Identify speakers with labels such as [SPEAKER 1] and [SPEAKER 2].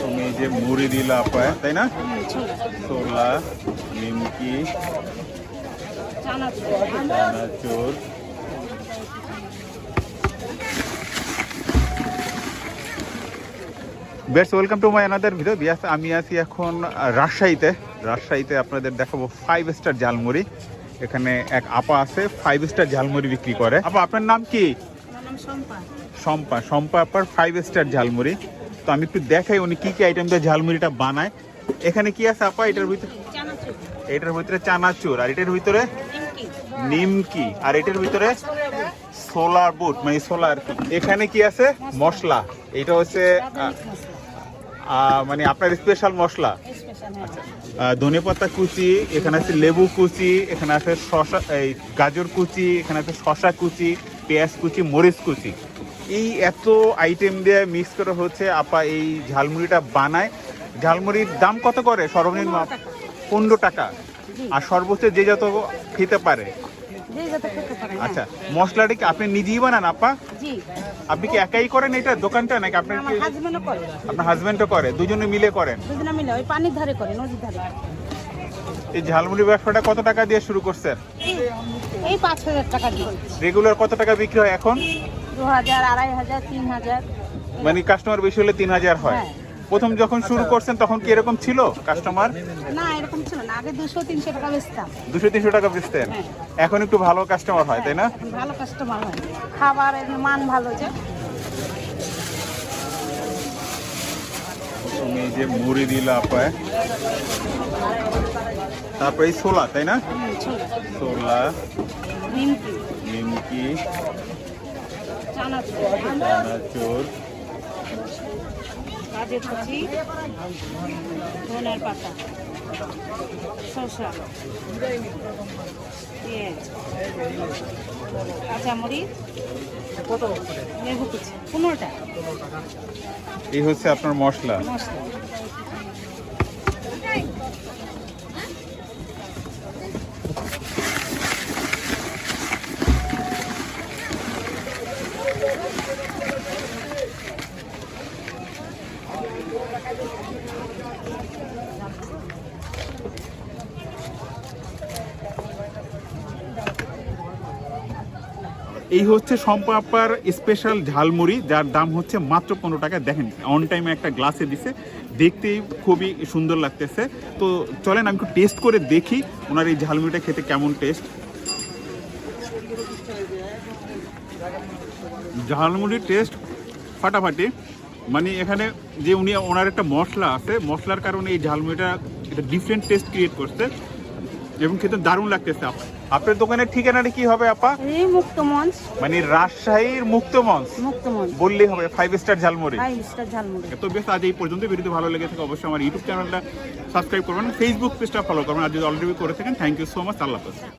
[SPEAKER 1] তুমি যে মুড়ি দিলা আপায় তাই না?
[SPEAKER 2] ছোলা।
[SPEAKER 1] নিমকি
[SPEAKER 2] চানাচুর।
[SPEAKER 1] Best welcome to my another video বিয়াস আমি আছি এখন রাজশাহীতে। রাজশাহীতে আপনাদের দেখাবো ফাইভ স্টার ঝালমুড়ি। এখানে এক আপা আছে ফাইভ স্টার ঝালমুড়ি বিক্রি করে। আপা আপনার নাম কি?
[SPEAKER 2] আমার নাম সম্পা
[SPEAKER 1] শম্পা শম্পা আপার ফাইভ স্টার ঝালমুড়ি। তো আমি একটু দেখাই উনি কি কি আইটেম দিয়ে ঝালমুড়িটা বানায়। এখানে কি আছে আপা? এটার ভিতরে এটার ভিতরে চানাচুর আর এটার ভিতরে
[SPEAKER 2] নিমকি
[SPEAKER 1] আর এটার ভিতরে সোলার বুট মানে সোলার এখানে কি আছে? মশলা। এটা হচ্ছে মানে আপনার স্পেশাল মশলা।
[SPEAKER 2] হ্যাঁ
[SPEAKER 1] আহ, ধনেপাতা কুচি এখানে আছে লেবু কুচি এখানে আছে শশা এই গাজর কুচি এখানে আছে শশা কুচি পেঁয়াজ কুচি মরিচ কুচি। এই এত আইটেম দিয়ে মিক্স করা হচ্ছে আপা এই ঝালমুড়িটা বানায়। ঝালমুড়ির দাম কত করে? সর্বনিম্ন
[SPEAKER 2] পনেরো টাকা।
[SPEAKER 1] আর সর্বোচ্চ যে যত খেতে পারে।
[SPEAKER 2] হ্যাঁ।
[SPEAKER 1] আচ্ছা মশলাটা কি আপনি নিজেই বানান আপা? আপনি কি একাই করেন এটা দোকানটা নাকি আপনার আপনার হাজবেন্ডও করে দুজনে মিলে করেন?
[SPEAKER 2] দুজনে মিলে ওই পানির ধারে করে নদীর ধারে।
[SPEAKER 1] এই ঝালমুড়ি ব্যবসাটা কত টাকা দিয়ে শুরু করছেন?
[SPEAKER 2] এই পাঁচ হাজার টাকা দিয়ে।
[SPEAKER 1] রেগুলার কত টাকা বিক্রি হয় এখন?
[SPEAKER 2] দু হাজার আড়াই হাজার তিন হাজার।
[SPEAKER 1] মানে কাস্টমার বেশি হলে তিন হাজার হয়।
[SPEAKER 2] হ্যাঁ।
[SPEAKER 1] প্রথম যখন শুরু করছেন তখন কি এরকম ছিল কাস্টমার
[SPEAKER 2] না এরকম ছিল না। আগে টাকা বেচতাম।
[SPEAKER 1] টাকা বেচতেন।
[SPEAKER 2] হ্যাঁ।
[SPEAKER 1] এখন একটু ভালো কাস্টমার হয় তাই না?
[SPEAKER 2] ভালো কাস্টমার হয়। খাবার মান ভালো যে।
[SPEAKER 1] তুমি যে মুড়ি দিলা আপায় তারপরে ছোলা তাই না?
[SPEAKER 2] ছোলা।
[SPEAKER 1] ছোলা।
[SPEAKER 2] নিমকি।
[SPEAKER 1] নিমকি। চানাচুর।
[SPEAKER 2] গাজর কুচি ধনের পাতা শসা পেঁয়াজ কাঁচামরিচ লেবু কুচি পনেরোটা।
[SPEAKER 1] এই হচ্ছে আপনার মশলা।
[SPEAKER 2] মশলা।
[SPEAKER 1] এই হচ্ছে সম্পা আপার স্পেশাল ঝালমুড়ি, যার দাম হচ্ছে মাত্র পনেরো টাকা। দেখেন অন টাইমে একটা গ্লাসে দিছে। দেখতেই খুবই সুন্দর লাগতেছে। তো চলেন, আমি একটু টেস্ট করে দেখি ওনার এই ঝালমুড়িটা খেতে কেমন টেস্ট ঝালমুড়ির টেস্ট ফাটাফাটি। মানে এখানে যে উনি, ওনার একটা মশলা আছে, মশলার কারণে এই ঝালমুড়িটা একটা ডিফারেন্ট টেস্ট ক্রিয়েট করছে। এবং খেতে দারুণ লাগতেছে আপা। আপনার দোকানের ঠিকানাটা কি হবে আপা?
[SPEAKER 2] এই মুক্ত মঞ্চ।
[SPEAKER 1] মানে রাজশাহীর মুক্ত মঞ্চ।
[SPEAKER 2] মুক্ত মঞ্চ।
[SPEAKER 1] বললেই হবে five star jhalmuri.
[SPEAKER 2] Five star jhalmuri.
[SPEAKER 1] তো বেশ আজ এই পর্যন্ত ভিডিওতে ভালো লেগে থাকে অবশ্যই আমার ইউটিউব চ্যানেলটা সাবস্ক্রাইব করবেন ফেসবুক পেজটা ফলো করবেন আর যদি অলরেডি করে থাকেন থ্যাংক ইউ সো মাচ আল্লাহ হাফেজ।